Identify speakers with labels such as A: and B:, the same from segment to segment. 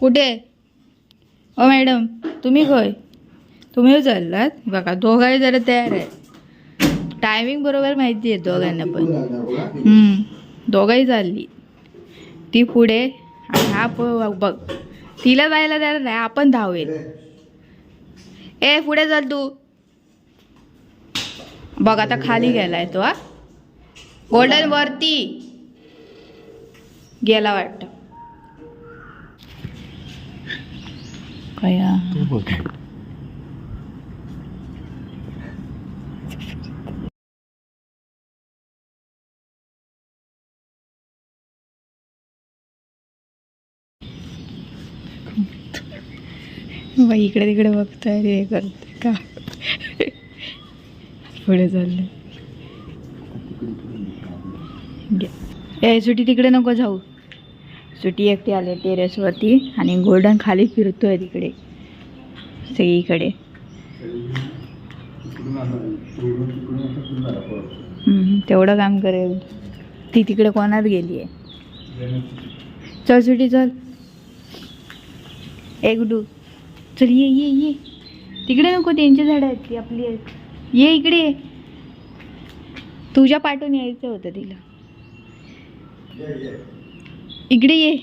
A: कुठे? ओ मॅडम तुम्ही खय तुम्ही चाललात बघा दोघंही जरा तयार आहे टायमिंग बरोबर माहिती आहे दोघांना पण. दोघंही चालली. ती पुढे आणि हा बघ तिला जायला द्यायला नाही आपण धावेल ए पुढे चल तू. बघ आता खाली गेलाय तो हा. गोल्डन वरती. गेला वाटतं. कया बाई इकडे तिकडे बघताय रे करते का? पुढे चालले ए सुटी तिकडे नको जाऊ. सुटी एकटी आले टेरेसवरती आणि गोल्डन खाली फिरतोय तिकडे सगळीकडे. तेवढं काम करेल. ती तिकडे कोणात गेली आहे? चल सुटी चल. एक डू. चल ये ये ये. तिकडे नको त्यांची झाडं आहेत ती आपली आहेत. ये इकडे. ये. तुझ्या पाठून यायचं होतं तिला. इकडे ये.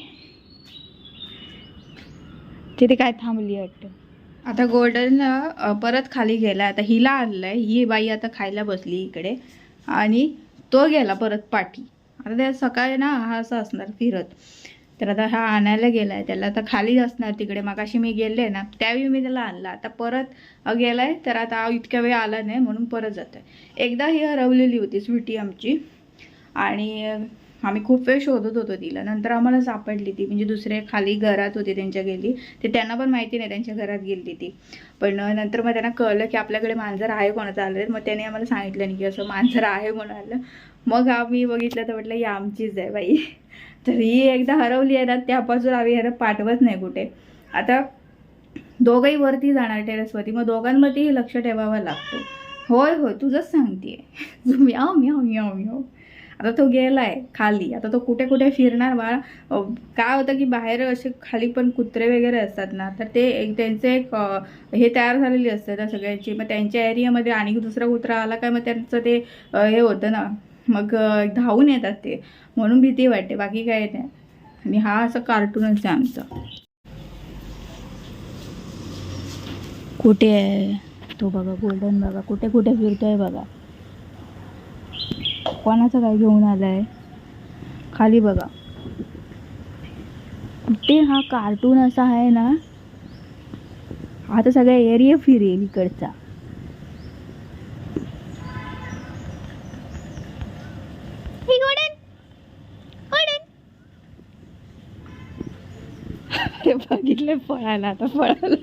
A: तिथे काय थांबली वाटतं? आता गोल्डनला परत खाली गेला. आता हिला आणलंय. ही बाई आता खायला बसली इकडे. आणि तो गेला परत पाठी. आता त्या सकाळी ना हा असं असणार फिरत. तर आता हा आणायला गेला आहे त्याला आता खाली असणार तिकडे. मगाशी मी गेले ना त्यावेळी मी त्याला आणला. आता परत गेला गेलाय. तर आता इतक्या वेळ आला नाही म्हणून परत जात आहे एकदा ही हरवलेली होती स्वीटी आमची. आणि आम्ही खूप वेळ शोधत होतो तिला. नंतर आम्हाला सापडली ती. म्हणजे दुसरे खाली घरात होते त्यांच्या गेली ते त्यांना पण माहिती नाही त्यांच्या घरात गेली ती. पण नंतर मग त्यांना कळलं की आपल्याकडे मांजर आहे कोणाचं आलं मग त्याने आम्हाला सांगितलं नाही की असं मांजर आहे म्हणून आलं. मग आम्ही बघितलं तर म्हटलं ही आमचीच आहे बाई. तर ही एकदा हरवली आहे ना त्यापासून आम्ही ह्याला पाठवत नाही कुठे. आता दोघंही वरती जाणार टेरेसवरती. मग दोघांमध्येही लक्ष ठेवावं लागतो. होय होय तुझंच सांगते म्याव म्याव म्याव म्याव. आता तो गेलाय खाली. आता तो कुठे कुठे फिरणार बाळ काय होतं की बाहेर असे खाली पण कुत्रे वगैरे असतात ना तर ते एक त्यांचे एक हे तयार झालेली असते त्या सगळ्यांची. मग त्यांच्या एरियामध्ये आणि दुसरा कुत्रा आला काय मग त्यांचं ते हे होतं ना मग धावून येतात ते. म्हणून भीती वाटते बाकी काय नाही. आणि हा असं कार्टूनच आहे आमचं. कुठे आहे? तो बघा गोल्डन बघा. कुठे कुठे फिरतोय बघा. कोणाचं काय घेऊन आलाय? खाली बघा. कुठे हा कार्टून असा आहे ना? आता सगळ्या एरिया फिरेल इकडचा. अरे बघितलं पळाला आता पळाला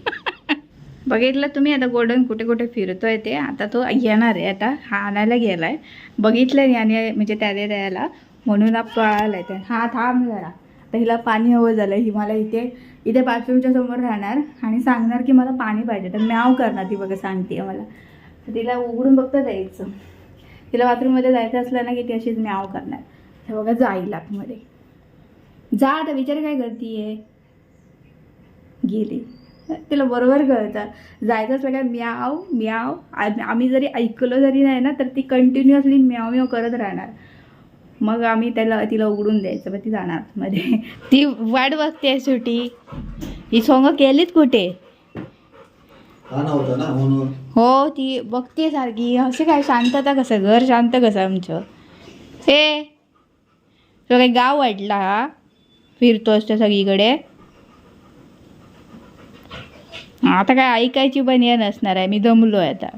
A: बघितलं तुम्ही आता गोल्डन कुठे कुठे फिरतो आहे ते. आता तो येणार आहे आता हा आणायला गेला आहे बघितलं याने म्हणजे त्याने द्यायला म्हणून हा आहे ते हा थांब जरा. आता हिला पाणी हवं झालं ही मला इथे इथे बाथरूमच्या समोर राहणार आणि सांगणार की मला पाणी पाहिजे. तर म्याव करणार ती बघा सांगते मला. तर तिला उघडून बघता द्यायचं तिला बाथरूममध्ये जायचं असलं ना की ती अशीच म्याव करणार. हे बघा जाईल आतमध्ये. जा आता विचार काय करते गेली. तिला बरोबर कळतं. जायचं असलं काय म्याव म्याव. आ- आम्ही जरी ऐकलं जरी नाही ना तर ती कंटिन्युअसली म्याव म्याव करत राहणार. मग आम्ही त्याला तिला उघडून द्यायचं मग ती जाणार मध्ये. ती वाट बघते सुटी ही सोंग केलीच कुठे?
B: हा नव्हता ना म्हणून
A: हो ती बघते सारखी. असे काय शांतता कसं घर शांत कसं आमचं? हे तो काही गाव वाटला हा? फिरतो असतो सगळीकडे? आता काय ऐकायची पण या नसणार आहे. मी दमलो आहे आता.